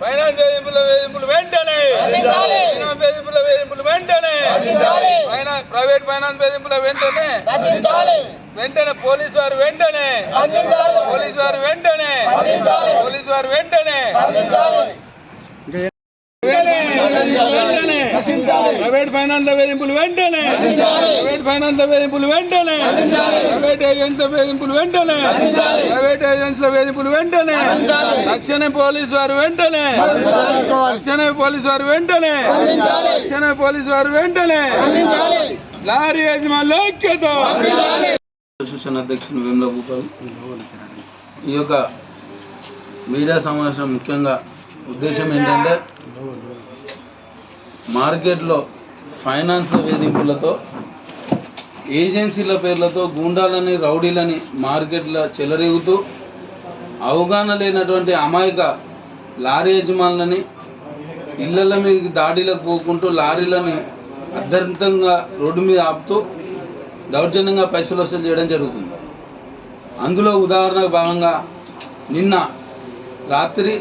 Finance వేధింపుల వేధింపులు వెంటనే రచించాలి. ఫైనాన్స్ వేధింపుల వేధింపులు వెంటనే రచించాలి. ఫైనాన్స్ ప్రైవేట్ ఫైనాన్స్ వేధింపుల వెంటనే రచించాలి వెంటనే పోలీస్ వారు వెంటనే రచించాలి పోలీస్ వారు వెంటనే రచించాలి. పోలీస్ వారు వెంటనే రచించాలి వెంటనే ప్రైవేట్ ఫైనాన్స్ వేధింపులు వెంటనే. ప్రైవేట్ ఫైనాన్స్ వేధింపులు వెంటనే. ప్రైవేట్ ఏజెన్సీల వేధింపులు వెంటనే. ప్రైవేట్ ఏజెన్సీల వేధింపులు వెంటనే. తక్షణమే పోలీస్ వారు వెంటనే. తక్షణమే పోలీస్ వారు వెంటనే. తక్షణమే పోలీస్ వారు వెంటనే. లారీ యజమానుల ఐక్యత. అసోసియేషన్ అధ్యక్షులు వేముల భూపాల్ ఈ యొక్క మీడియా సమావేశం ముఖ్యంగా ఉద్దేశం ఏంటంటే మార్కెట్లో ఫైనాన్స్ వేధింపులతో ఏజెన్సీల పేర్లతో గూండాలని రౌడీలని మార్కెట్లో చెలరేగుతూ అవగాహన లేనటువంటి అమాయక లారీ యజమానులని ఇళ్ళల మీదకి దాడిలకు పోకుంటూ లారీలని అర్ధంతంగా రోడ్డు మీద ఆపుతూ దౌర్జన్యంగా పైసలు వసూలు చేయడం జరుగుతుంది. అందులో ఉదాహరణకు భాగంగా నిన్న రాత్రి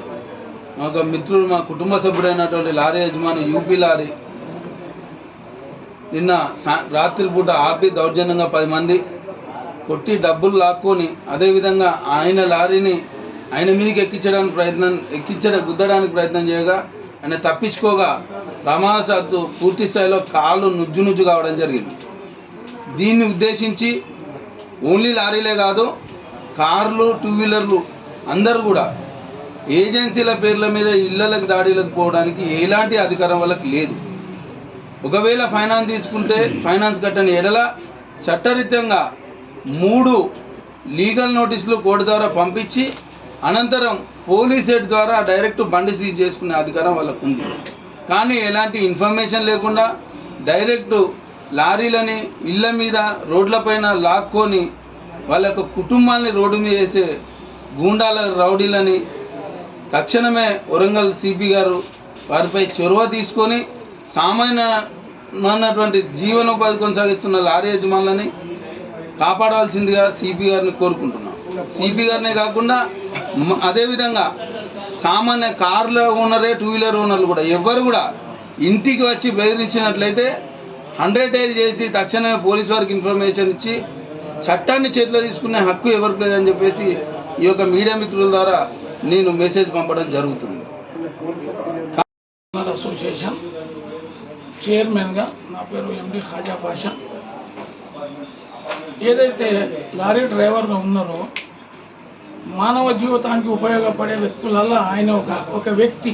ఒక మిత్రుడు మా కుటుంబ సభ్యుడైనటువంటి లారీ యజమాని యూపీ లారీ. నిన్న రాత్రిపూట ఆపి దౌర్జన్యంగా పది మంది కొట్టి డబ్బులు లాక్కొని అదేవిధంగా ఆయన లారీని ఆయన మీదకి ఎక్కించడానికి ప్రయత్నం ఎక్కించడం గుద్దడానికి ప్రయత్నం చేయగా ఆయన తప్పించుకోగా ప్రమాదశాత్తు పూర్తి స్థాయిలో కాళ్ళు నుజ్జు నుజ్జు కావడం జరిగింది. దీన్ని ఉద్దేశించి ఓన్లీ లారీలే కాదు కార్లు టూ వీలర్లు అందరూ కూడా ఏజెన్సీల పేర్ల మీద ఇళ్ళలకు దాడిలకు పోవడానికి ఎలాంటి అధికారం వాళ్ళకి లేదు. ఒకవేళ ఫైనాన్స్ తీసుకుంటే ఫైనాన్స్ కట్టని ఎడల చట్టరీత్యంగా మూడు లీగల్ నోటీసులు కోర్టు ద్వారా పంపించి అనంతరం పోలీస్ హెడ్ ద్వారా డైరెక్ట్ బండి సీజ్ చేసుకునే అధికారం వాళ్ళకు ఉంది. కానీ ఎలాంటి ఇన్ఫర్మేషన్ లేకుండా డైరెక్ట్ లారీలని ఇళ్ళ మీద రోడ్లపైన లాక్కొని వాళ్ళ యొక్క కుటుంబాల్ని రోడ్డు మీద వేసే గూండాల రౌడీలని తక్షణమే వరంగల్ సిపి గారు వారిపై చొరవ తీసుకొని సామాన్యమైనటువంటి జీవనోపాధి కొనసాగిస్తున్న లారీ యజమానులని కాపాడవలసిందిగా సిపి గారిని కోరుకుంటున్నాం. సిపి గారినే కాకుండా అదేవిధంగా సామాన్య కార్ల ఓనరే టూ వీలర్ ఓనర్లు కూడా ఎవ్వరు కూడా ఇంటికి వచ్చి బెదిరించినట్లయితే హండ్రెడ్ డేస్ చేసి తక్షణమే పోలీస్ వారికి ఇన్ఫర్మేషన్ ఇచ్చి చట్టాన్ని చేతిలో తీసుకునే హక్కు ఎవరికి లేదని చెప్పేసి ఈ యొక్క మీడియా మిత్రుల ద్వారా నేను మెసేజ్ పంపడం జరుగుతుంది. అసోసియేషన్ చైర్మన్గా నా పేరు ఎండి ఖాజా పాషా. ఏదైతే లారీ డ్రైవర్గా ఉన్నారో మానవ జీవితానికి ఉపయోగపడే వ్యక్తులల్లో ఆయన ఒక ఒక వ్యక్తి.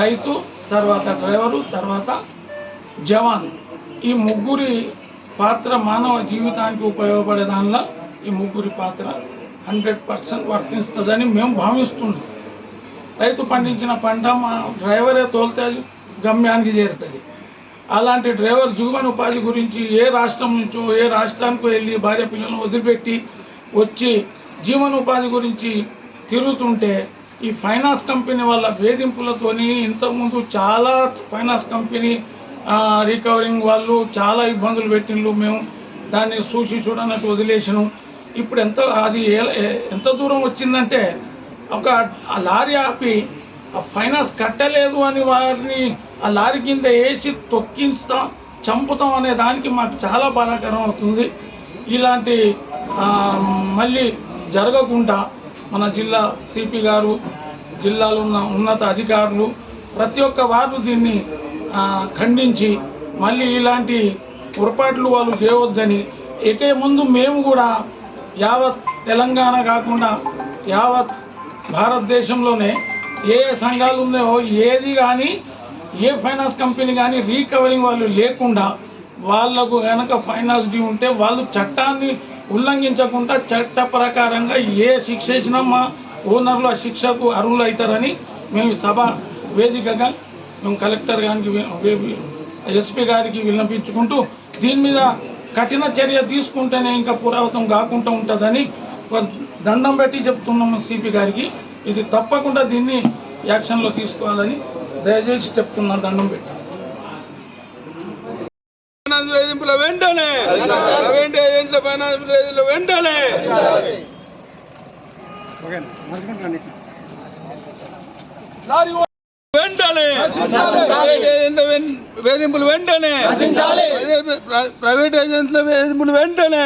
రైతు తర్వాత డ్రైవరు తర్వాత జవాన్. ఈ ముగ్గురి పాత్ర మానవ జీవితానికి ఉపయోగపడే దానిలో ఈ ముగ్గురి పాత్ర హండ్రెడ్ పర్సెంట్ వర్తిస్తుందని మేము భావిస్తున్నాం రైతు పండించిన పంట మా డ్రైవరే తోలితే గమ్యానికి చేరుతుంది అలాంటి డ్రైవర్ జీవన ఉపాధి గురించి ఏ రాష్ట్రం నుంచో ఏ రాష్ట్రానికి వెళ్ళి భార్య పిల్లలను వదిలిపెట్టి వచ్చి జీవన ఉపాధి గురించి తిరుగుతుంటే ఈ ఫైనాన్స్ కంపెనీ వాళ్ళ వేధింపులతోని ఇంతకుముందు చాలా ఫైనాన్స్ కంపెనీ రికవరింగ్ వాళ్ళు చాలా ఇబ్బందులు పెట్టిండ్రు. మేము దాన్ని చూసి చూడనట్టు వదిలేసినాం. ఇప్పుడు ఎంత అది ఎంత దూరం వచ్చిందంటే ఒక ఆ లారీ ఆపి ఆ ఫైనాన్స్ కట్టలేదు అని వారిని ఆ లారీ కింద వేసి తొక్కిస్తాం చంపుతాం అనే దానికి మాకు చాలా బాధాకరం అవుతుంది. ఇలాంటి మళ్ళీ జరగకుండా మన జిల్లా సిపి గారు జిల్లాలో ఉన్న ఉన్నత అధికారులు ప్రతి ఒక్క వారు దీన్ని ఖండించి మళ్ళీ ఇలాంటి పొరపాట్లు వాళ్ళు చేయవద్దని ఇకే ముందు మేము కూడా యావత్ తెలంగాణ కాకుండా యావత్ భారతదేశంలోనే ఏ ఏ సంఘాలు ఉన్నాయో ఏది కానీ ఏ ఫైనాన్స్ కంపెనీ కానీ రీకవరింగ్ వాళ్ళు లేకుండా వాళ్ళకు కనుక ఫైనాన్స్ డ్యూ ఉంటే వాళ్ళు చట్టాన్ని ఉల్లంఘించకుండా చట్ట ప్రకారంగా ఏ శిక్ష ఇచ్చినా మా ఓనర్లు ఆ శిక్షకు అర్హులు అవుతారని మేము సభ వేదికగా మేము కలెక్టర్ గారికి ఎస్పీ గారికి విన్నపించుకుంటూ దీని మీద కఠిన చర్య తీసుకుంటేనే ఇంకా పురావతం కాకుండా ఉంటుందని దండం పెట్టి చెప్తున్నాము సిపి గారికి. ఇది తప్పకుండా దీన్ని యాక్షన్లో తీసుకోవాలని దయచేసి చెప్తున్నా దండం పెట్టి. ఫైనాన్స్ వేధింపుల వెంటనే! ప్రైవేట్ ఏజెంట్ల ఫైనాన్స్ వేధింపుల వెంటనే! లారీ ఓ- వెంటనే వేధింపులు వెంటనే. ప్రైవేట్ ఏజెంట్ల వేధింపులు వెంటనే.